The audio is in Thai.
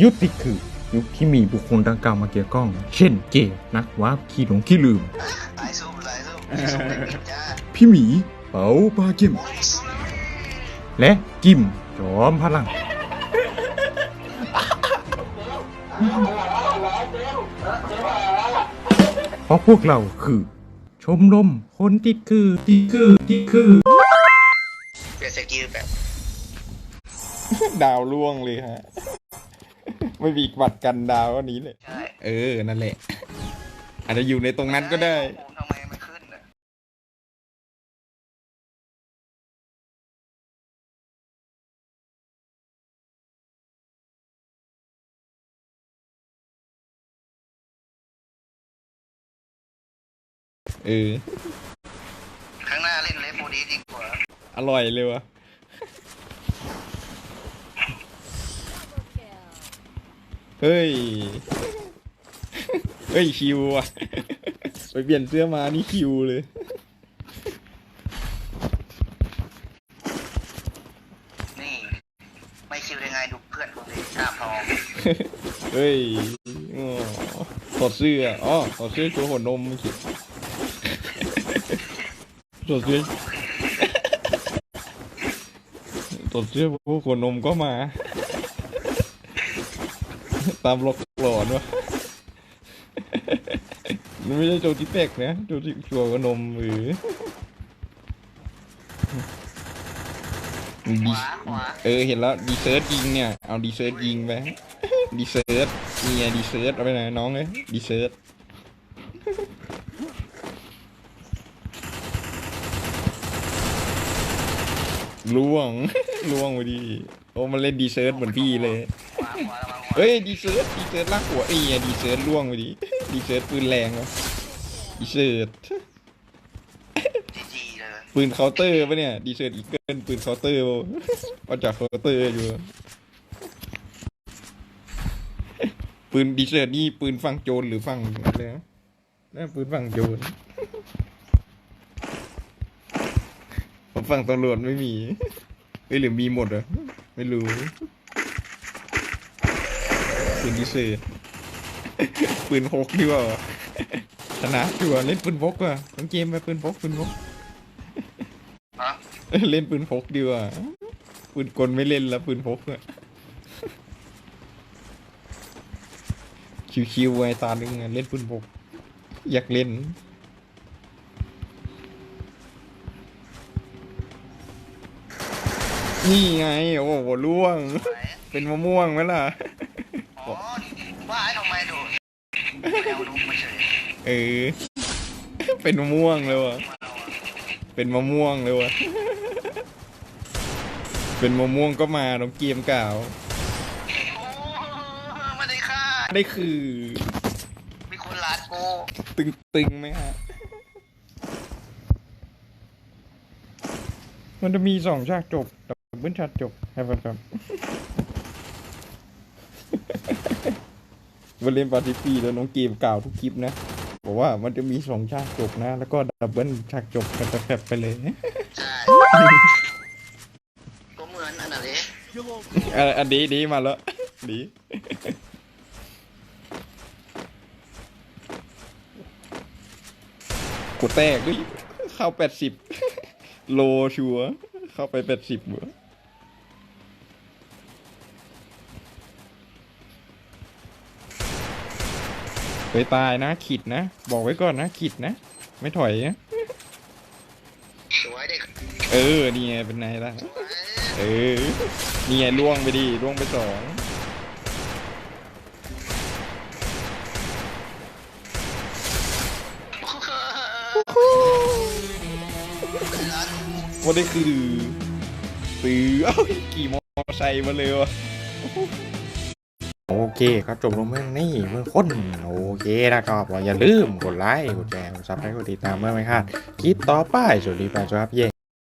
ยุคที่คือยุคที่มีบุคคลดังกล่าวมาเกี่ยวข้อง เช่นเกย์นักวาร์ปขี้หลงขี้ลืม หลายสู้หลายสู้สู้เด็กๆจ้าพี่หมีเป๋าปาเกมและกิมจอมพลัง เพราะพวกเราคือ ชมรมคนติดคือติดคือติดคือ เปลี่ยนสกิลแบบ ดาวล่วงเลยฮะ ไม่มีบัตรกันดาวอันนี้เลย ใช่เออ นั่นแหละ อาจจะอยู่ในตรงนั้นก็ได้โอ้โหทำไมมันขึ้นอะเออ ข้างหน้าเล่นเลฟโบดีดีกว่า อร่อยเลยวะ เฮ้ย เฮ้ยคิวอะ ไปเปลี่ยนเสื้อมานี่คิวเลย นี่ ไม่คิวได้ไงดูเพื่อนผมดิชาพทองเฮ้ยอ๋อถอดเสื้ออ๋อถอดเสื้อโชว์หัวนมเมื่อกี้ถอดเสื้อถอดเสื้อพวกหัวนมก็มา ตามล็อกหลอนวะมันไม่ใช่โจทิเต็กนะโจทิชัวร์หัวนมหรือขดีวาขวาเออเห็นแล้วดีเซิร์ตยิงเนี่ย เอาดีเซิร์ตยิงไปดีเซิร์ตนี่ไงดีเซิร์ตเอาไปไหนน้องเลยดีเซิร์ตล่วงล่วงไปดีโอ้มันเล่นดีเซิร์ตเหมือนพี่เลย ขวาขวาระวังขวา เฮ้ยดีเซิร์ตดีเซิร์ตลากหัวไอ้ยดีเซิร์ตล่วงไปดีดีเซิร์ตปืนแรงวะดีเซิร์ตจีเลยปืนเคาน์เตอร์ปะเนี่ยดีเซิร์ตอีเกิลปืนเคาน์เตอร์ปะมาจากเคาน์เตอร์อยู่ปืนดีเซิร์ตนี่ปืนฝั่งโจรหรือฝั่งอะไรนะน่าปืนฝั่งโจรผมฝั่งตำรวจไม่มีเอ้ยหรือมีหมดเหรอไม่รู้ ปืนดีเซิร์ตปืนพกดีกว่าชนะดีกว่าเล่นปืนพกว่ะทั้งเกมไปปืนพกปืนพกฮะเล่นปืนพกดีกว่าปืนกลไม่เล่นแล้วปืนพกอะชิวๆไว้ตาหนึ่งอะเล่นปืนพก อยากเล่นนี่ไง โอ้โหล่วงไหนเป็นมะม่วงไหมล่ะ อ๋อว่าไอ้ทำไมดูแนวดูมาเฉยเออ เป็นมะม่วงเลยวะมาเอาอะเป็นมะม่วงเลยวะเป็นมะม่วงก็มาน้องเกียมกล่าวโอ้ไม่ได้ฆ่าได้คือมีคนลาดโกตึงตึงไหมฮะ มันจะมีสองฉากจบดับเบิลฉากจบครับครับ วันเล่นปาร์ตี้ปีแล้วน้องเกมกล่าวทุกคลิปนะบอกว่ามันจะมีสองฉากจบนะ แล้วก็ดับเบิลฉากจบกันแบบไปเลยใช่ก็เหมือนอันนั้นเลยอันนี้ดีมาแล้วดีกูแตกด้วยเข้าแปดสิบโลชัวเข้าไปแปดสิบเหรอ ไปตายนะขิดนะ บอกไว้ก่อนนะขิดนะ ไม่ถอยนะสวยเด็กเออนี่ไงเป็นไงล่ะ สวยเออนี่ไงล่วงไปดิล่วงไปสองว่าได้คือซื้อเอ้าขี่มอเตอร์ไซค์มาเลยวะ โอเคครับจบลงเมื่อนี้เมื่อคนโอเคนะครับอย่าลืมกดไลค์กดแชร์กดซับสไครต์กดติดตามเมื่อไม่พลาดคลิปต่อไปสวัสดีแปดครับเย่